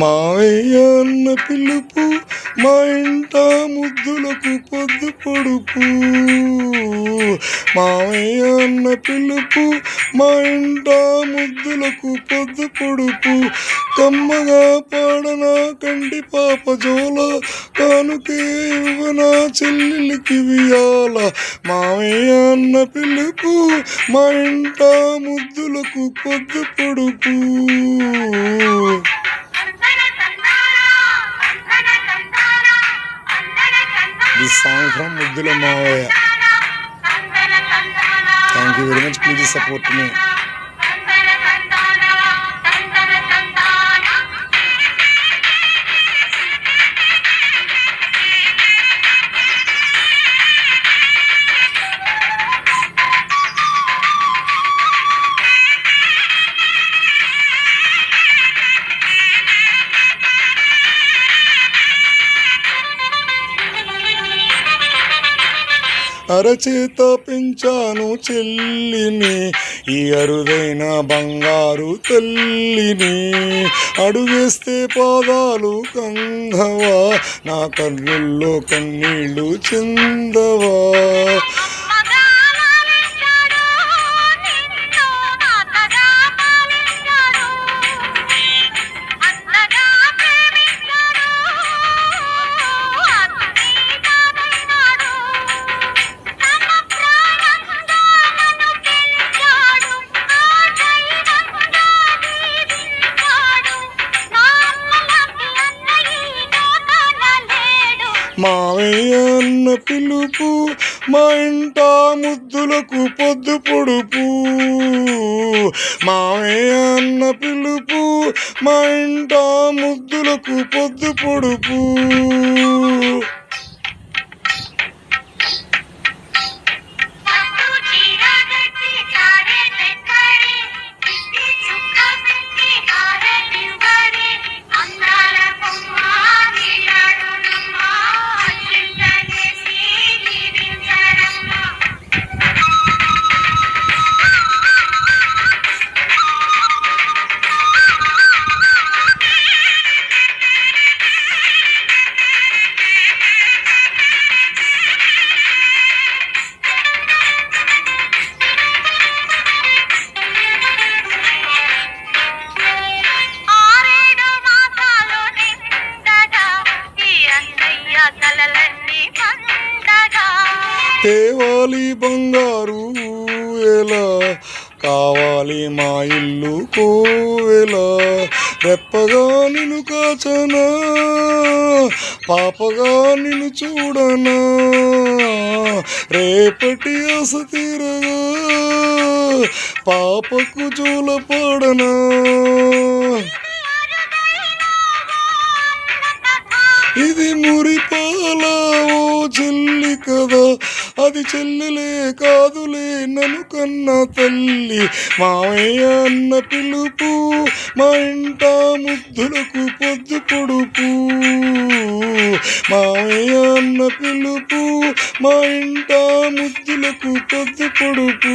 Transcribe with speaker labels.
Speaker 1: మావయ్య అన్న పిలుపు మా ఇంట ముద్దులకు పొద్దు పొడుపు. మావయ్య అన్న పిలుపు మా ఇంట ముద్దులకు పొద్దు పొడుపు. కమ్మగా పాడన కంటి పాప జోల కానుకే ఇవ్వనా చెల్లెలికి వియాల. మావయ్య అన్న పిలుపు మా ఇంట ముద్దులకు పొద్దు పొడుపు. This song from Muddula Mavayya thank you very much please support మీ అరచేత పెంచాను చెల్లిని ఈ అరుదైన బంగారు తల్లిని. అడుగేస్తే పాదాలు కంగవా నా కన్నుల్లో కన్నీళ్ళు చెందవా. మావయ్యన్న పిలుపు మా ఇంట ముద్దులకు పొద్దు పొడుపు. మావయ్యన్న పిలుపు మా ఇంట ముద్దులకు పొద్దు పొడుపు. తేవాలి బంగారు ఎలా? కావాలి మా ఇల్లు కోవెలా? రెప్పగా నిన్ను కాచనా? పాపగా నిన్ను చూడనా? రేపటి ఆశ తీరగా? పాపకు జూల పడనా? ఇది మురిపాల ఓ చెల్లి కదా? అది చెల్లెలే కాదులే నన్ను కన్న తల్లి. మామయ్య అన్న పిలుపు మా ఇంట ముద్దులకు పొద్దు పొడుపు. మామయ్య అన్న పిలుపు మా ఇంట ముద్దులకు పొద్దు పొడుపు.